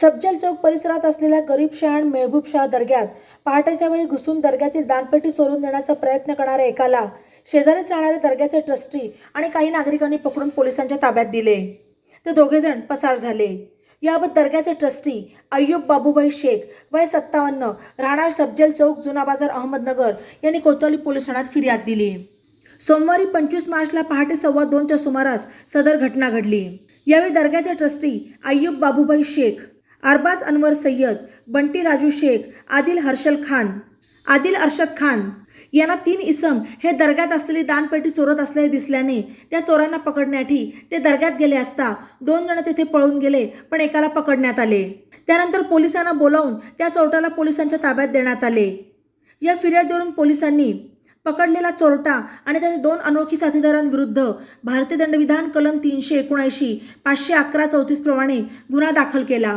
सब्जल चौक परिसरात असलेल्या गरीब शहाण मेहबूब शाह दर्ग्यात पहाटेच्या वेळी घुसून दर्ग्यातील दानपेटी चोरून देण्याचा प्रयत्न करणाऱ्या एकाला शेजारीच राहणारे दर्ग्याचे ट्रस्टी आणि काही नागरिकांनी पकडून पोलिसांच्या ताब्यात दिले. ते दोघेजण पसार झाले. याबाबत दर्ग्याचे ट्रस्टी अय्यूब बाबूभाई शेख वय सत्तावन्न राहणार सब्जल चौक जुना बाजार अहमदनगर यांनी कोतवाली पोलीस ठाण्यात फिर्याद दिली. सोमवारी पंचवीस मार्चला पहाटे सव्वा दोनच्या सुमारास सदर घटना घडली. यावेळी दर्ग्याचे ट्रस्टी अय्यूब बाबूभाई शेख अरबाज अनवर सय्यद बंटी राजू शेख आदिल हर्षल खान. आदिल अरशद खान. यांना तीन इसम हे दर्ग्यात असलेली दानपेटी चोरत असल्याचे दिसल्याने त्या चोरांना पकडण्यासाठी ते दर्ग्यात गेले असता दोन जण तेथे पळून गेले पण एकाला पकडण्यात आले. त्यानंतर पोलिसांना बोलावून त्या चोरट्याला पोलिसांच्या ताब्यात देण्यात आले. या फिर्यादीवरून पोलिसांनी पकडलेला चोरटा आणि त्याच्या दोन अनोळखी साथीदारांविरुद्ध भारतीय दंडविधान कलम तीनशे एकोणऐंशी पाचशे अकरा चौतीस प्रमाणे गुन्हा दाखल केला.